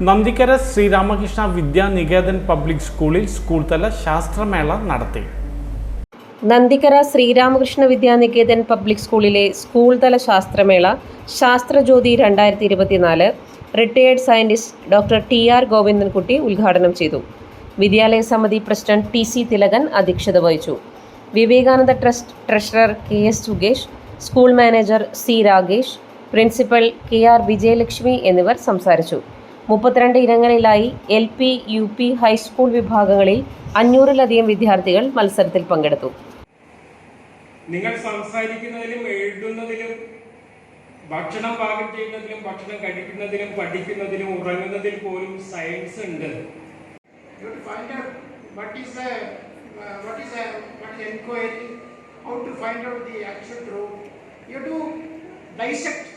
Nandikkara Sreeramakrishna Vidya Niketan public സ്കൂളിൽ school തല ശാസ്ത്രമേള നടത്തി. നന്ദിക്കര ശ്രീരാമകൃഷ്ണ വിദ്യാനികേതൻ പബ്ലിക് സ്കൂളിലെ സ്കൂൾ തല ശാസ്ത്രമേള ശാസ്ത്രജ്യോതി രണ്ടായിരത്തി ഇരുപത്തിനാല് retired scientist doctor T R Govindankutty ഉദ്ഘാടനം ചെയ്തു. വിദ്യാലയ സമിതി പ്രസിഡന്റ് ടി സി തിലകൻ അധ്യക്ഷത വഹിച്ചു. Vivekananda trust treasurer K S സുഗേഷ് school manager C Ragesh principal K R Vijayalakshmi എന്നിവർ സംസാരിച്ചു. മുപ്പത്തിരണ്ട് ഇനങ്ങളിലായി L P U P high school വിഭാഗങ്ങളിൽ അഞ്ഞൂറിലധികം വിദ്യാർത്ഥികൾ മത്സരത്തിൽ പങ്കെടുത്തു നിങ്ങൾ സംസാരിക്കുന്നതിലും എഴുതുന്നതിലും ഭക്ഷണം പാകം ചെയ്യുന്നതിലും ഭക്ഷണം കഴിക്കുന്നതിലും പഠിക്കുന്നതിലും ഉറങ്ങുന്നതിൽ പോലും സയൻസ് ഉണ്ട് out find out the actual true you do dissect what is the what is inquiry, how to find out the actual truth. You have to dissect.